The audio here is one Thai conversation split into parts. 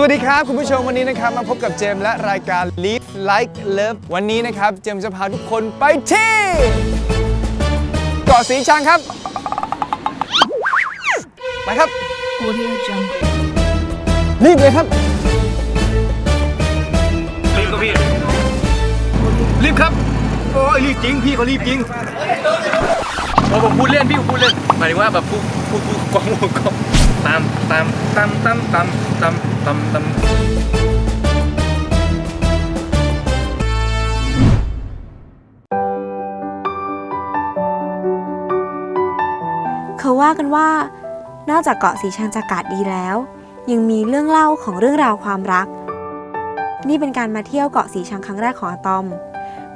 สวัสดีครับ คุณผู้ชมวันนี้นะครับ มาพบกับเจมส์และรายการ Live Like Love วันนี้นะครับ เจมส์จะพาทุกคนไปที่เกาะสีชังครับ ไปครับ Audio Jungle. รีบเลยครับ รีบครับพี่ รีบครับ โอ้ยรีบจริง พี่เขารีบจริงโอ้ผมพูดเล่นพี่ผมพูดเล่นหมายถึงว่าแบบพูดพูดพูดกองกอง ตามตามตามตามตามตามตามตามเขาว่ากันว่า นอกจากเกาะสีชังจะอากาศดีแล้ว ยังมีเรื่องเล่าของเรื่องราวความรัก นี่เป็นการมาเที่ยวเกาะสีชังครั้งแรกของอะตอม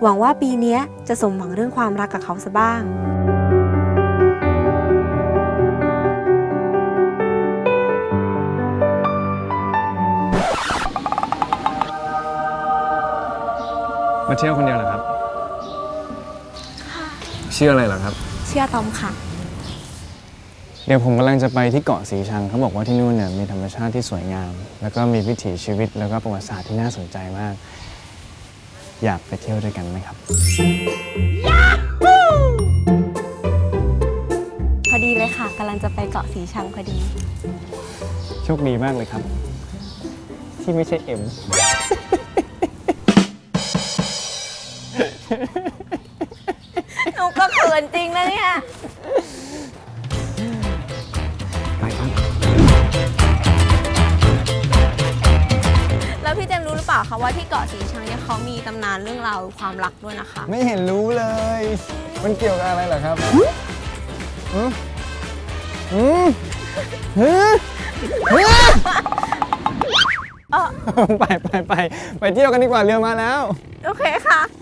หวังว่าปีนี้จะสมหวังเรื่องความรักกับเขาซะบ้าง ที่ยวคนเดียวเหรอครับ ชื่ออะไรเหรอครับ เชื่อตอมค่ะ เดี๋ยวผมกำลังจะไปที่เกาะสีชังเขาบอกว่าที่นู่นเนี่ยมีธรรมชาติที่สวยงาม แล้วก็มีวิถีชีวิตแล้วก็ประวัติศาสตร์ที่น่าสนใจมาก อยากไปเที่ยวด้วยกันไหมครับ พอดีเลยค่ะกำลังจะไปเกาะสีชังพอดี โชคดีมากเลยครับ ที่ไม่ใช่เอ็ม หนูก็เขินจริงนะเนี่ย ไปครับแล้วพี่เจมส์รู้หรือเปล่าคะว่าที่เกาะสีชังเนี่ยเขามีตำนานเรื่องราวความรักด้วยนะคะ ไม่เห็นรู้เลย มันเกี่ยวกับอะไรเหรอครับอืมอืมฮึฮึไปไปไปไปเที่ยวกันดีกว่าเรือมาแล้ว โอเคค่ะระ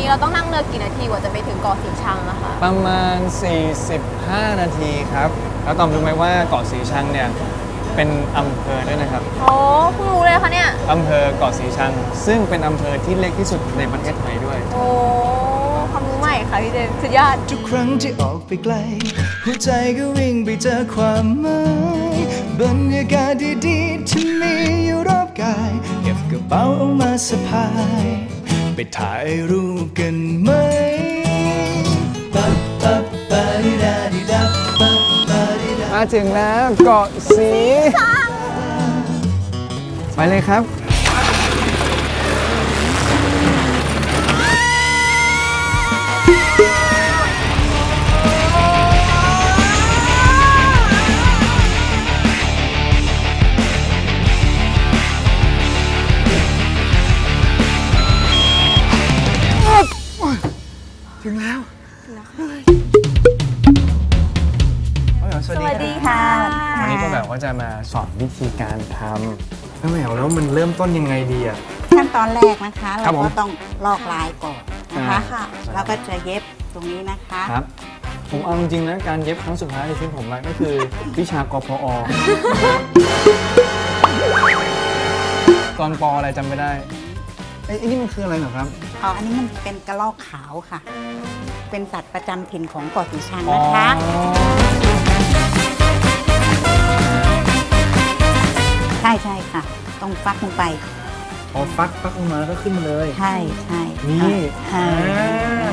นนี้เราต้องนั่งเรือกี่นาทีกว่าจะไปถึงเกาะสีชังอะคะประมาณ 45 นาทีครับ แล้วตอมรู้ไหมว่าเกาะสีชังเนี่ย เป็นอำเภอด้วยนะครับ โอ้เพิ่งรู้เลยค่ะเนี่ย อำเภอเกาะสีชัง ซึ่งเป็นอำเภอที่เล็กที่สุดในประเทศไทยด้วย โอ้ความรู้ใหม่ค่ะพี่เจมส์สุดยอด ทุกครั้งที่ออกไปไกล หัวใจก็วิ่งไปเจอความหมายบรรยากาศดีๆที่มีอยู่รอบกาย เก็บกระเป๋าออกมาสะพายไป ถ่ายรูปกันไหมปั๊บปั๊บปาดิดาดิดาปั๊บปาดิดามาถึงแล้วเกาะสี ไปเลยครับ ก็แบบว่าจะมาสอนวิธีการทำน้าแหววแล้วมันเริ่มต้นยังไงดีอะ ขั้นตอนแรกนะคะครัเราบผมก็ต้องลอกลายก่อนนะคะอ่าแล้วก็จะเย็บตรงนี้นะคะ ครับ ผมเอาจริงๆนะการเย็บครั้งสุดท้ายในชีวิตผมอะก็คือ วิชากพอ ตอนปออะไรจำไม่ได้ไอ้ไอ้นี่มันคืออะไรเหรอครับ อ๋อ อันนี้มันเป็นกระรอกขาวค่ะ เป็นสัตว์ประจำถิ่นของเกาะสีชังนะคะใช่ใช่ค่ะ ต้องฟักลงไปพอฟักฟักออกมาแล้วก็ขึ้นมาเลย ใช่ใช่นี่อ่าอ่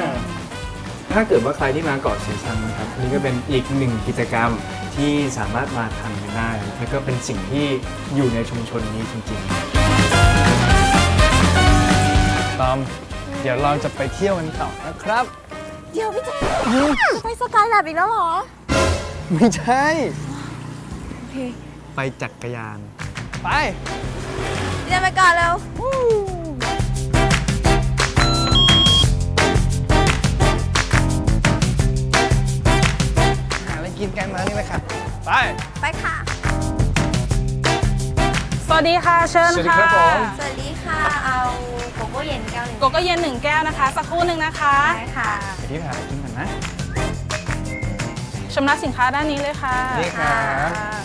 าถ้าเกิดว่าใครที่มาเกาะสีชังนะครับนี่ก็เป็นอีกหนึ่งกิจกรรมที่สามารถมาทำกันได้ แล้วก็เป็นสิ่งที่อยู่ในชุมชนนี้จริงๆตอมเดี๋ยวเราจะไปเที่ยวกันต่อนะครับ เดี๋ยวพี่เจมส์ไปสกายแลบอีกแล้วเหรอ ไม่ใช่โอเคไปจักรยาน ไปพี่เจมส์ไปก่อนเร็วหาอะไรกินกันมานี่เลยค่ะไป ไปค่ะ สวัสดีค่ะเชิญสวัสดีค่ะครับผม สวัสดีค่ะ เอาโกโก้เย็นแก้วหนึ่งโกโก้เย็นหนึ่งแก้วนะคะ สักครู่หนึ่งนะคะได้ค่ะ ไปที่ถ่ายกินก่อนนะ ชำระสินค้าด้านนี้เลยค่ะ นี่ครับ ค่ะ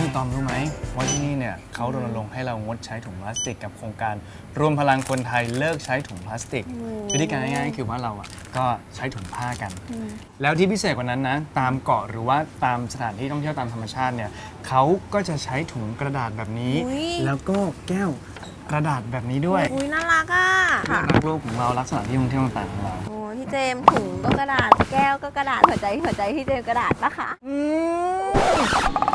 นี่ตอมรู้ไหมว่าที่นี่เนี่ยเขารณรงค์ให้เรางดใช้ถุงพลาสติกกับโครงการรวมพลังคนไทยเลิกใช้ถุงพลาสติก วิธีการง่ายๆคือว่าเราอะก็ใช้ถุงผ้ากัน แล้วที่พิเศษกว่านั้นนะตามเกาะหรือว่าตามสถานที่ท่องเที่ยวตามธรรมชาติเนี่ยเขาก็จะใช้ถุงกระดาษแบบนี้ อุ๊ย แล้วก็แก้วกระดาษแบบนี้ด้วยอุ้ยน่ารักอะเพื่อรักโลกของเรารักสถานที่ท่องเที่ยวต่างๆของเรา โอ้พี่เจมส์ถุงก็กระดาษ แก้วก็กระดาษหัวใจหัวใจพี่เจมส์กระดาษปะคะเบา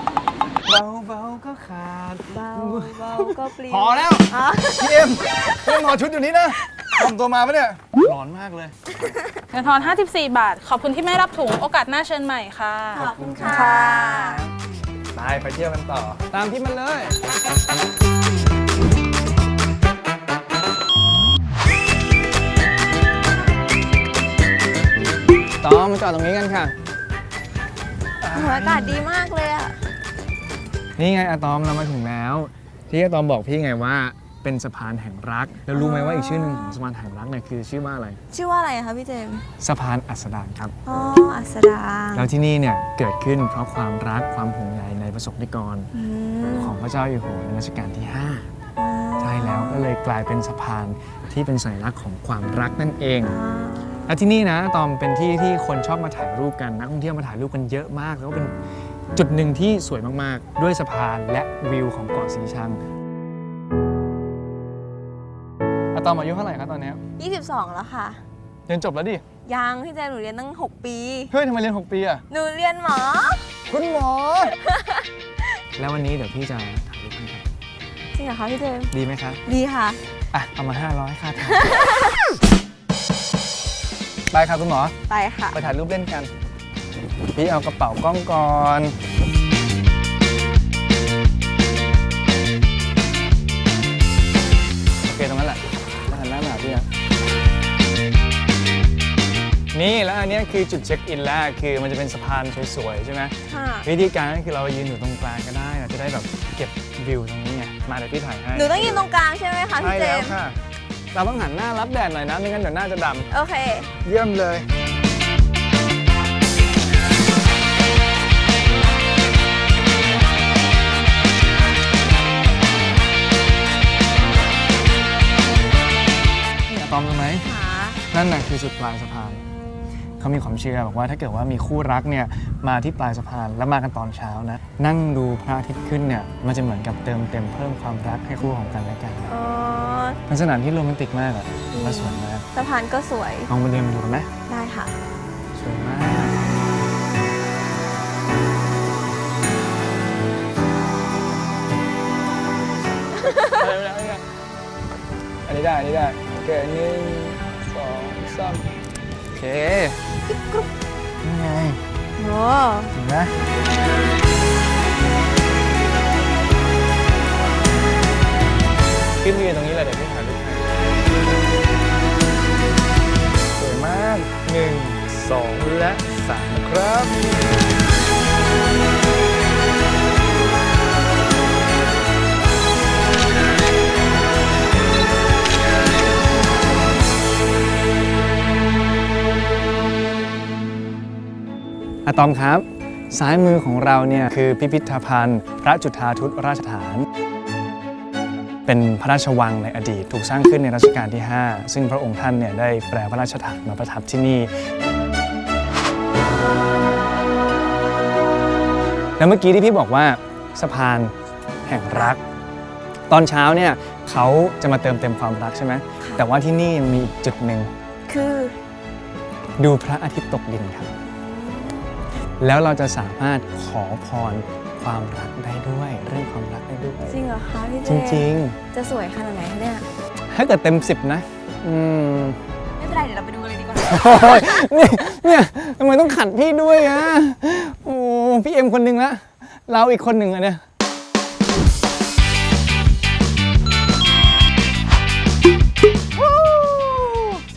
เบาๆก็ขาดเบาเบาก็ปลิวพอแล้วอ๋อพี่เอ็มพี่เอ็มถอดชุดอยู่นี้นะทำตัวมาปะเนี่ยร้อนมากเลย เงินทอน 54 บาท ขอบคุณที่ไม่รับถุง โอกาสหน้าเชิญใหม่ค่ะ ขอบคุณค่ะ ไปไปเที่ยวกันต่อ ตามที่มันเลยตอมมาจอดตรงนี้กันค่ะ โอ้ยอากาศดีมากเลยอะ นี่ไงอะตอมเรามาถึงแล้ว ที่อะตอมบอกพี่ไงว่าเป็นสะพานแห่งรัก แล้วรู้ไหมว่าอีกชื่อหนึ่งของสะพานแห่งรักเนี่ยคือชื่อว่าอะไร ชื่อว่าอะไรคะพี่เจมส์สะพานอัสดางครับ อ๋อ อัสดางแล้วที่นี่เนี่ยเกิดขึ้นเพราะความรักความห่วงใยในประสบนิกร อืมของพระเจ้าอยู่หัวในรัชกาลที่ 5 ใช่แล้วก็เลยกลายเป็นสะพานที่เป็นสัญลักษณ์ของความรักนั่นเอง อ่าและที่นี่นะตอมเป็นที่ที่คนชอบมาถ่ายรูปกันนักท่องเที่ยวมาถ่ายรูปกันเยอะมาก แล้วก็เป็น จุดหนึ่งที่สวยมากๆ ด้วยสะพานและวิวของเกาะสีชังอะตอมอายุเท่าไหร่ครับตอนนี้22 แล้วค่ะ เรียนจบแล้วดิ ยังพี่เจมส์หนูเรียนตั้ง 6 ปี เฮ้ยทำไมเรียน 6 ปีอะหนูเรียนหมอ คุณหมอ แล้ววันนี้เดี๋ยวพี่จะถ่ายรูปให้ครับ จริงเหรอคะพี่เจมส์ดีไหมครับ ดีค่ะ อะ เอามา 500ค่าถ่าย ไปครับคุณหมอ ไปค่ะ ไปถ่ายรูปเล่นกัน พี่เอากระเป๋ากล้องก่อนโอเคตรงนั้นแหละมาหันหน้ามาหาพี่นะนี่แล้วอันเนี้ยคือจุดเช็คอินแรกคือมันจะเป็นสะพานสวยๆใช่ไหมค่ะวิธีการก็คือเรายืนอยู่ตรงกลางก็ได้เราจะได้แบบเก็บวิวตรงนี้ไงมาเดี๋ยวพี่ถ่ายให้หนูต้องยืนตรงกลางใช่ไหมคะใช่พี่เจแล้วมส์ค่ะ เราต้องหันหน้ารับแดดหน่อยนะไม่งั้นเดี๋ยวหน้าจะดโอเคำเยี่ยมเลย อะตอมรู้ไหม ค่ะนั่นน่ะคือจุดปลายสะพาน เขามีความเชื่อบอกว่าถ้าเกิดว่ามีคู่รักเนี่ยมาที่ปลายสะพานแล้วมากันตอนเช้านะ นั่งดูพระอาทิตย์ขึ้นเนี่ยมันจะเหมือนกับเติมเต็มเพิ่มความรักให้คู่ของกันและกันอ๋อเป็นสถานที่โรแมนติกมากอะและสวยมากสะพานก็สวย ลองมาเดินดูกันไหมได้ค่ะ สวยมากอันนี้ได้อันนี้ได้ โอเคหนึ่งสองสามโอเคนี่ไงโอ้เห็นไหมขึ้นยืนตรงนี้เลยเดี๋ยวพี่ถ่ายรูปให้สวยมากหนึ่งสองและสามนะครับ อะตอมครับซ้ายมือของเราเนี่ยคือพิพิธภัณฑ์ พระจุฑาทุตราชฐาน เป็นพระราชวังในอดีตถูกสร้างขึ้นในรัชกาลที่ 5 ซึ่งพระองค์ท่านเนี่ยได้แปลพระราชฐานมาประทับที่นี่ แล้วเมื่อกี้ที่พี่บอกว่าสะพานแห่งรัก ตอนเช้าเนี่ยเขาจะมาเติมเต็มความรักใช่ไหมแต่ว่าที่นี่ยังมีอีกจุดหนึ่งคือ ดูพระอาทิตย์ตกดินครับ แล้วเราจะสามารถขอพรความรักได้ด้วย เรื่องความรักได้ด้วย จริงเหรอคะพี่เจจมส์ริง จะสวยขนาดไหนคะเนี่ย ๆ ถ้าเกิดเต็ม10นะ อืมไม่เป็นไรเดี๋ยวเราไปดูกันเลยดีกว่า โอ้ยเนี่ยเนี่ยทำไมต้องขัดพี่ด้วยอะโอ้พี่เอ็มคนหนึ่งละเราอีกคนหนึ่งอะเนี่ย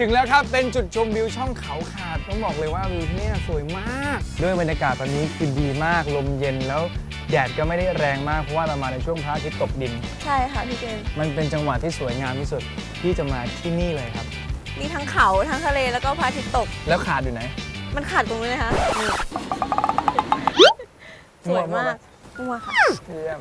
ถึงแล้วครับ เป็นจุดชมวิวช่องเขาขาด ต้องบอกเลยว่าวิวที่เนี่ยสวยมาก ด้วยบรรยากาศตอนนี้คือดีมาก ลมเย็นแล้วแดดก็ไม่ได้แรงมากเพราะว่าเรามาในช่วงพระอาทิตย์ตกดิน ใช่ค่ะพี่เจมส์มันเป็นจังหวะที่สวยงามที่สุดที่จะมาที่นี่เลยครับ มีทั้งเขาทั้งทะเลแล้วก็พระอาทิตย์ตก แล้วขาดอยู่ไหน มันขาดตรงนี้นะคะนี่สวยมากมั่วค่ะ เยี่ยม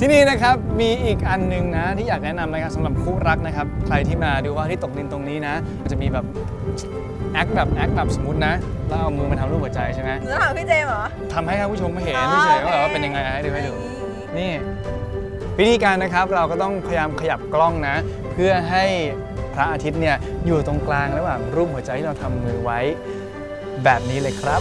ที่นี่นะครับมีอีกอันหนึงนะที่อยากแนะนำนะครับสำหรับคู่รักนะครับใครที่มาดูว่าที่ตกดินตรงนี้นะมันจะมีแบบแอคแบบแอคแบบสมมตินะแล้วเอามือมาทำรูปหัวใจใช่ไหมหนูถามพี่เจมส์เหรอ ทำให้ท่านผู้ชมเห็นอ๋อเฉยๆว่าแบบโอว่าเคเป็นยังไงให้ดูให้ดู นี่วิธีการนะครับเราก็ต้องพยายามขยับกล้องนะ เพื่อให้พระอาทิตย์เนี่ยอยู่ตรงกลางระหว่างรูปหัวใจที่เราทำมือไว้แบบนี้เลยครับ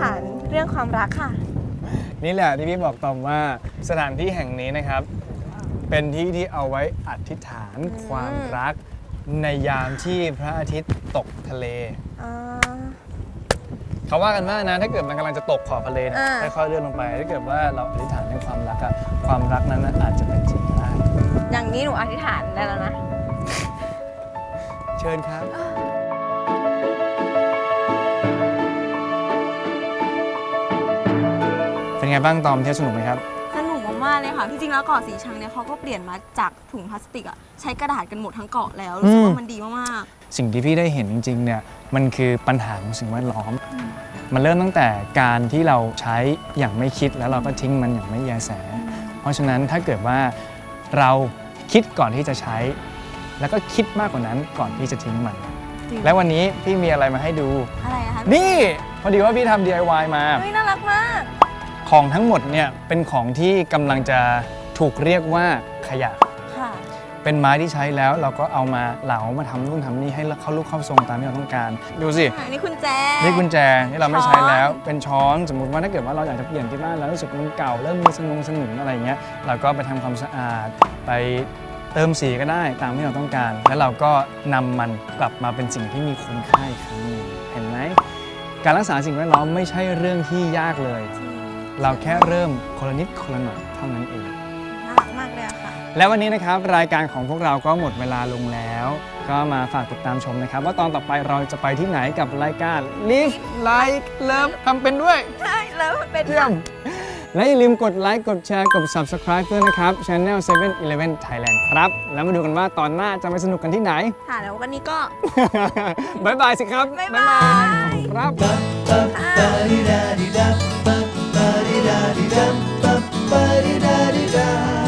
ฐานเรื่องความรักค่ะ นี่แหละที่พี่บอกตอมว่าสถานที่แห่งนี้นะครับ เป็นที่ที่เอาไว้อธิษฐานความรัก ในยามที่พระอาทิตย์ตกทะเล อ๋อ เขาว่ากันว่านะถ้าเกิดมันกำลังจะตกขอบทะเลนะอ่า ค่อยๆเลื่อนลงไปถ้าเกิดว่าเราอธิษฐานเรื่องความรักอะความรักนั้นน่ะอาจจะเป็นจริงก็ได้อย่างนี้หนูอธิษฐานได้แล้วนะ เชิญครับ ไงบ้างตอมเที่ยวสนุกไหมครับ สนุกมากๆเลยค่ะ ที่จริงแล้วเกาะสีชังเนี่ยเขาก็เปลี่ยนมาจากถุงพลาสติกอะใช้กระดาษกันหมดทั้งเกาะแล้วรู้สึกว่ามันดีมากสิ่งที่พี่ได้เห็นจริงๆเนี่ยมันคือปัญหาของสิ่งแวดล้อม มันเริ่มตั้งแต่การที่เราใช้อย่างไม่คิดแล้วเราก็ทิ้งมันอย่างไม่แยแส เพราะฉะนั้นถ้าเกิดว่าเราคิดก่อนที่จะใช้ แล้วก็คิดมากกว่านั้นก่อนที่จะทิ้งมัน จริง และวันนี้พี่มีอะไรมาให้ดู ๆ อะไรอะคะนี่พอดีว่าพี่ทำ DIY มา เฮ้ยน่ารักมาก ของทั้งหมดเนี่ยเป็นของที่กำลังจะถูกเรียกว่าขยะ ค่ะ เป็นไม้ที่ใช้แล้วเราก็เอามาเหลามาทำนู่นทำนี่ให้เข้าลูกเข้าทรงตามที่เราต้องการ ดูสิ อันนี้คุณแจ นี่กุญแจที่เราไม่ช้อนใช้แล้วเป็นช้อนสมมุติว่าถ้าเกิดว่าเราอยากจะเปลี่ยนที่บ้านแล้วรู้สึกมันเก่าเริ่มมีสนุงสนิมอะไรเงี้ยเราก็ไปทำความสะอาดไปเติมสีก็ได้ตามที่เราต้องการ แล้วเราก็นำมันกลับมาเป็นสิ่งที่มีคุณค่าอีกครั้งหนึ่งเห็นไหมการรักษาสิ่งแวดล้อมไม่ใช่เรื่องที่ยากเลย เราแค่เริ่มคนละนิดคนละหน่อยเท่านั้นเอง น่ารักมากเลยอะค่ะ และวันนี้นะครับรายการของพวกเราก็หมดเวลาลงแล้ว ก็มาฝากติดตามชมนะครับ ว่าตอนต่อไปเราจะไปที่ไหนกับรายการ Live Like Love ทำเป็นด้วยใช่แล้วมันเป็นเยี่ยมและอย่าลืมกดไลค์กดแชร์กด Subscribe ด้วยนะครับ Channel 7-Eleven Thailand ครับ แล้วมาดูกันว่าตอนหน้าจะไปสนุกกันที่ไหน ค่ะแล้ววันนี้ก็ บ๊ายบายสิครับบ๊ายบาย ครับรัก da di da ba ba di da di da.